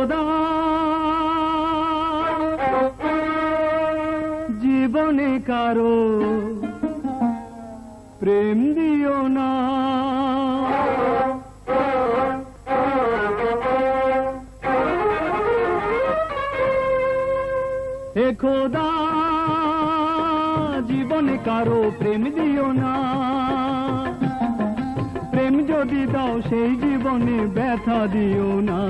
খোদা জীবনে কারও প্রেম দিও না। হে খোদা, জীবনে কারও প্রেম দিও না। প্রেম যদি দাও, সেই জীবনে ব্যথা দিও না।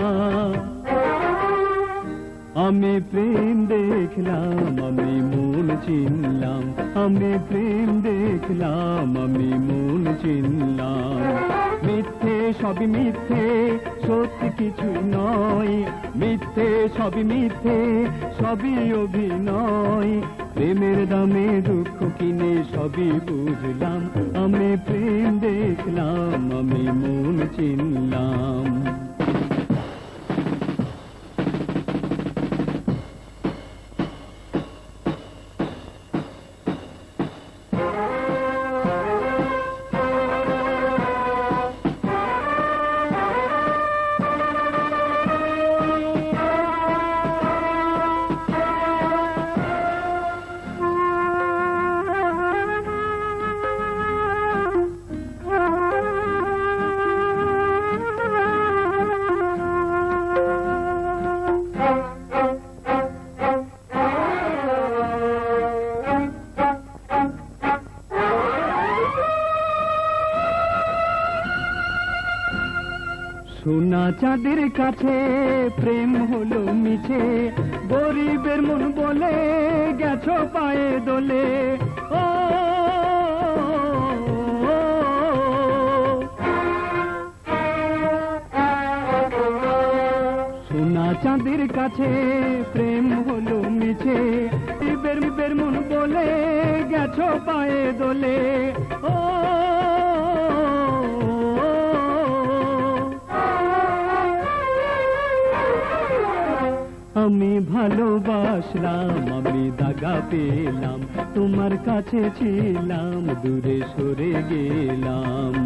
আমি প্রেম দেখলাম, আমি মন চিনলাম। আমি প্রেম দেখলাম, আমি মন চিনলাম। মিথ্যে সবই মিথ্যে, সত্যি কিছুই নয়। মিথ্যে সবই মিথ্যে, সবই অভিনয়। প্রেমের দামে দুঃখ কিনে সবই বুঝলাম। আমি প্রেম সোনা চাঁদের কাছে, প্রেম হলো মিছে। গরিবের মন বলে, গেছো পায়ে দোলে। ও সোনা চাঁদের কাছে, প্রেম হলো মিছে। গরিবের বের মন বলে, গেছো পায়ে দোলে। ও। ভালোবাসলাম আমি দাগা পেলাম তোমার কাছে ছিলাম দূরে সরে গেলাম।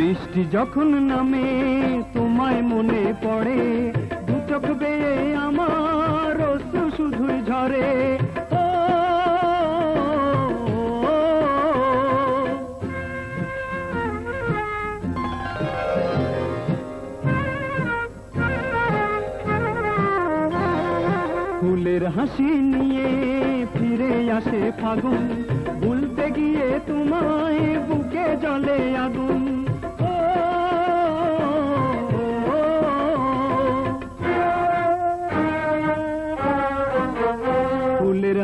বৃষ্টি যখন নামে, তোমায় মনে পড়ে। দু চোখ বেয়ে আমার অশ্রু শুধুই ঝরে। ফুলের হাসি নিয়ে ফিরে আসে ফাগুন। ভুলতে গিয়ে তোমায় বুকে জলে আগুন।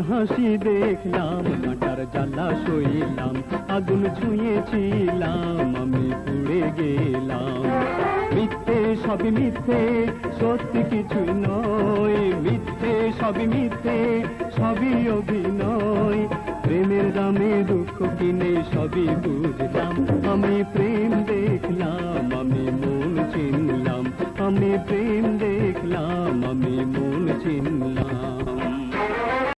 হাসি দেখলাম কাঁটার জ্বালা সইলাম, আগুন ছুঁয়েছিলাম, আমি পুড়ে গেলাম। মিথ্যে সবই মিথ্যে, সত্যি কিছুই নয়। মিথ্যে সবই মিথ্যে, সবই অভিনয়। প্রেমের দামে দুঃখ কিনে সবই বুঝলাম। আমি প্রেম দেখলাম, আমি মন চিনলাম। আমি প্রেম